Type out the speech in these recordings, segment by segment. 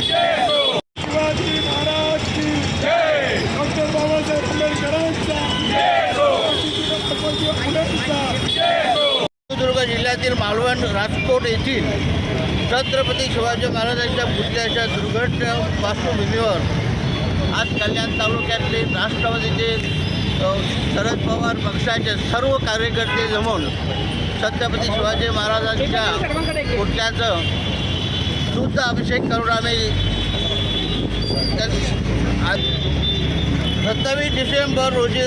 शिवाजी महाराज की जय डॉक्टर बाबासाहेब आंबेडकरांचा जय फुलेंचा जय सिंधुदुर्ग जिल्ह्यातील मालवण राजकोट येथील छत्रपती शिवाजी महाराजांच्या पुतळ्याच्या दुर्घटना पार्श्वभूमीवर आज कल्याण तालुक्यातले राष्ट्रवादीचे शरद पवार पक्षाचे सर्व कार्यकर्ते जमून छत्रपती शिवाजी महाराजांच्या पुतळ्याचं दूध अभिषेक करून आम्ही आज सत्तावीस डिसेंबर रोजी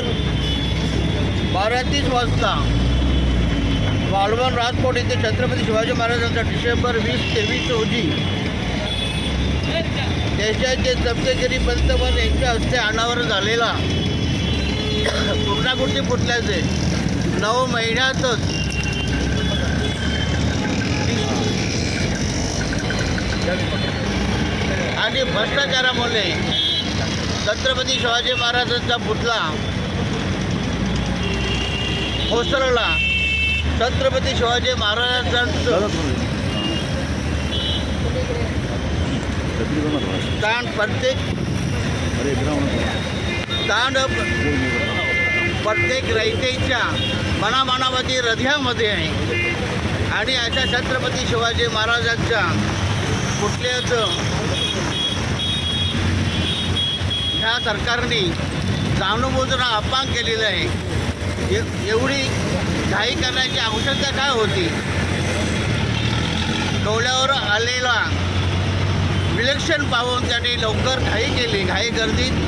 बारा तीस वाजता मालवण राजकोट येथे छत्रपती शिवाजी महाराजांचा डिसेंबर वीस तेवीस रोजी देशाचे सप्तगिरी पंतप्रधान यांच्या हस्ते अनावर झालेला पूर्णाकृती फुटल्याचे नऊ महिन्यातच आणि भ्रष्टाचारामुळे छत्रपती शिवाजी महाराजांचा पुतळा कोसळला. छत्रपती शिवाजी महाराजांचं ताण प्रत्येक ताण प्रत्येक रयतेच्या मनामनामध्ये हृदयामध्ये आहे. आणि अशा छत्रपती शिवाजी महाराजांच्या पुतळ्याचं ह्या सरकारने जाणूनबुजून अपमान केलेलं आहे. एवढी घाई करण्याची आवश्यकता काय होती? डोळ्यावर आलेला विलक्षण पाहून त्याने लवकर घाई केली घाई गर्दीत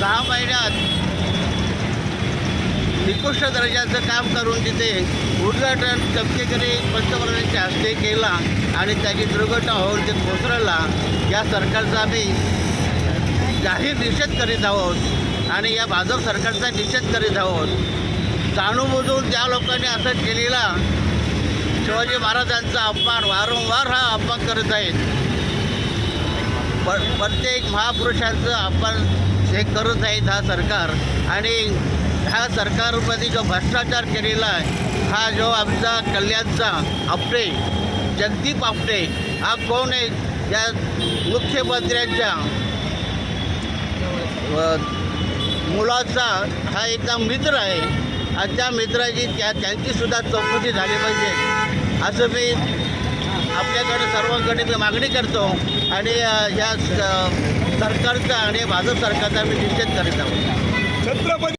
सहा महिन्यात निकृष्ट दर्जाचं काम करून तिथे उद्घाटन चमकेकरी पंतप्रधानांच्या हस्ते केला आणि त्याची दुर्घटना होऊन ते कोसळला. या सरकारचा आम्ही जाहीर निषेध करीत आहोत आणि या भाजप सरकारचा निषेध करीत आहोत. जाणूनबुजून त्या लोकांनी असं केलेला शिवाजी महाराजांचा अपमान वारंवार हा अपमान करत आहेत. प प्रत्येक महापुरुषांचं अपमान हे करत आहेत हा सरकार आणि ह्या सरकारमध्ये जो भ्रष्टाचार केलेला आहे हा जो आमचा कल्याणचा आपटे जगदीप आपटे हा कोण आहे? या मुख्यमंत्र्यांच्या मुलाचा हा एकदा मित्र आहे. आणि त्या मित्राची त्या त्यांचीसुद्धा चौकशी झाली पाहिजे. असं मी आपल्याकडे सर्वांकडे मी मागणी करतो. आणि या ह्या स- सरकारचा आणि भाजप सरकारचा मी निषेध करीत आहोत. छत्रपती